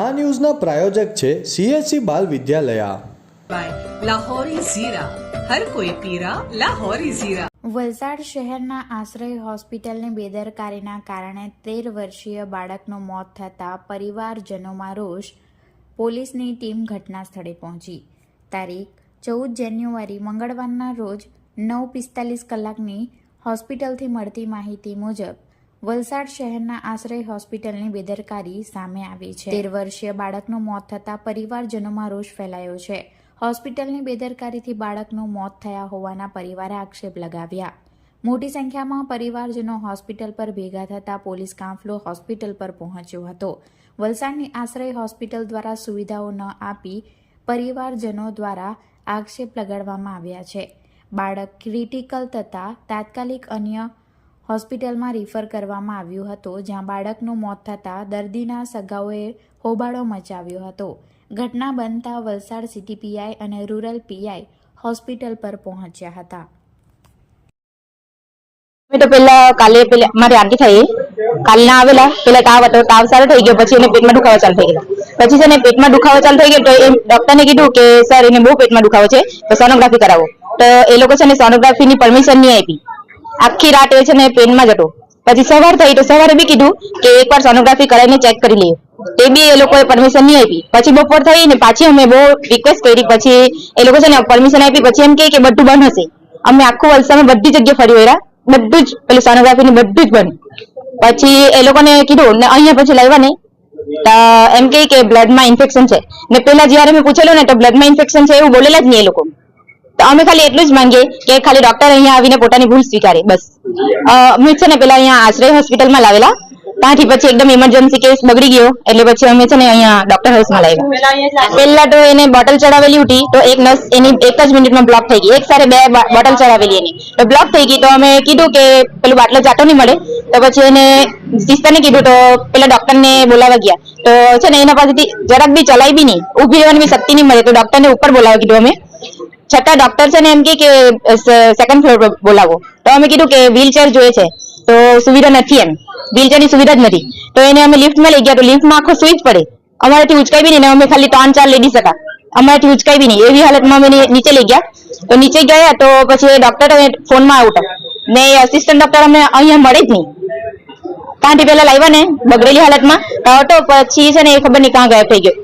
આ ન્યૂઝના પ્રાયોજક છે સીએસસી બાલ વિદ્યાલયા. લાહોરી ઝીરા. લાહોરી ઝીરા. વલસાડ શહેરના આશ્રય હોસ્પિટલની બેદરકારીના કારણે તેર વર્ષીય બાળકનું મોત થતાં પરિવારજનોમાં રોષ. પોલીસની ટીમ ઘટના સ્થળે પહોંચી. તારીખ ચૌદ જાન્યુઆરી મંગળવારના રોજ નવ પિસ્તાલીસ કલાકની હોસ્પિટલથી મળતી માહિતી મુજબ વલસાડ શહેરના આશ્રય હોસ્પિટલની બેદરકારી સામે આવી છે. તેર વર્ષીય બાળકનું મોત થતાં પરિવારજનોમાં રોષ ફેલાયો છે. હોસ્પિટલની બેદરકારીથી બાળકનું મોત થયા હોવાના પરિવારે આક્ષેપ લગાવ્યા. મોટી સંખ્યામાં પરિવારજનો હોસ્પિટલ પર ભેગા થતા પોલીસ કાફલો હોસ્પિટલ પર પહોંચ્યો હતો. વલસાડની આશ્રય હોસ્પિટલ દ્વારા સુવિધાઓ ન આપી પરિવારજનો દ્વારા આક્ષેપ લગાડવામાં આવ્યા છે. બાળક ક્રિટિકલ થતાં તાત્કાલિક અન્ય હોસ્પિટલમાં રિફર કરવામાં આવ્યું હતું, જ્યાં બાળકનું મોત થતાં દર્દીના સગાઓએ હોબાળો મચાવ્યો હતો. ઘટના બનતા વલસાડ સિટી પીઆઈ અને રૂરલ પીઆઈ હોસ્પિટલ પર પહોંચ્યા હતા. તો પેલા કાલે, પેલા મારી આંટી થઈ. કાલના આવેલા, પેલા તાવ હતો, તાવ સારો થઈ ગયો, પછી એને પેટમાં દુખાવો ચાલુ થઈ ગયો. પછી છે ને પેટમાં દુખાવો ચાલુ થઈ ગયો, તો એ ડોક્ટરને કીધું કે, સર, એને બહુ પેટમાં દુખાવો છે, તો સોનોગ્રાફી કરાવો. તો એ લોકો છે ને સોનોગ્રાફીની પરમિશન નહીં આપી. આખી રાત એ છે ને પેનમાં જ હતો. પછી સવાર થઈ તો સવારે બી કીધું કે એકવાર સોનોગ્રાફી કરાવીને ચેક કરી લઈએ. તે બી એ લોકોએ પરમિશન નહીં આપી. પછી બપોર થઈ ને પાછી અમે બહુ રિક્વેસ્ટ કરી, પછી એ લોકો છે ને પરમિશન આપી, પછી એમ કે બધું બંધ હશે. અમે આખું વલસાડમાં બધી જગ્યાએ ફરી વળ્યા. બધું જ, પેલું સોનોગ્રાફી નું બધું જ બંધ. પછી એ લોકોને કીધું, ને અહીંયા પછી લાવ્યા નહીં. એમ કે બ્લડમાં ઇન્ફેક્શન છે. ને પેલા જ્યારે મેં પૂછેલું ને, તો બ્લડમાં ઇન્ફેક્શન છે? એવું બોલેલા જ નહીં એ લોકો. તો અમે ખાલી એટલું જ માંગીએ કે ખાલી ડોક્ટર અહીંયા આવીને પોતાની ભૂલ સ્વીકારે, બસ. અમે છે ને પેલા અહીંયા આશ્રય હોસ્પિટલમાં લાવેલા, ત્યાંથી પછી એકદમ ઇમરજન્સી કેસ બગડી ગયો, એટલે પછી અમે છે ને અહીંયા ડોક્ટર હાઉસમાં લાવ્યા. પહેલા તો એને બોટલ ચડાવેલી હતી તો એક નસ એની એક જ મિનિટમાં બ્લોક થઈ ગઈ. એક સાથે બે બોટલ ચડાવેલી એની. તો બ્લોક થઈ ગઈ, તો અમે કીધું કે પેલું બાટલો જાતો નહીં મળે, તો પછી એને સિસ્ટરને કીધું, તો પેલા ડોક્ટરને બોલાવવા ગયા. તો છે ને એના પાસેથી જરાક બી ચલાવી બી નહીં, ઊભી રહેવાની શક્તિ નહીં મળે, તો ડોક્ટરને ઉપર બોલાવવા કીધું અમે. છતાં ડોક્ટર છે ને એમ કે સેકન્ડ ફ્લોર પર બોલાવો. તો અમે કીધું કે વ્હીલચેર જોઈએ છે. તો સુવિધા નથી એમ. વ્હીલચેરની સુવિધા જ નથી. તો એને અમે લિફ્ટમાં લઈ ગયા. તો લિફ્ટમાં આખો સુઈ જ પડે. અમારાથી ઉચકાઈ બી નહીં અમે ખાલી ત્રણ ચાર લેડીઝ હતા. અમારાથી ઉચકાઈ બી નહીં એવી હાલતમાં અમે નીચે લઈ ગયા. તો નીચે ગયા તો પછી ડોક્ટર ફોનમાં આઉટ ને અસિસ્ટન્ટ ડોક્ટર અમને અહીંયા મળે જ નહીં. ત્યાંથી પેલા લાવ્યા ને બગડેલી હાલતમાં. તો પછી છે ને એ ખબર નહીં કાં ગાયબ થઈ ગયો.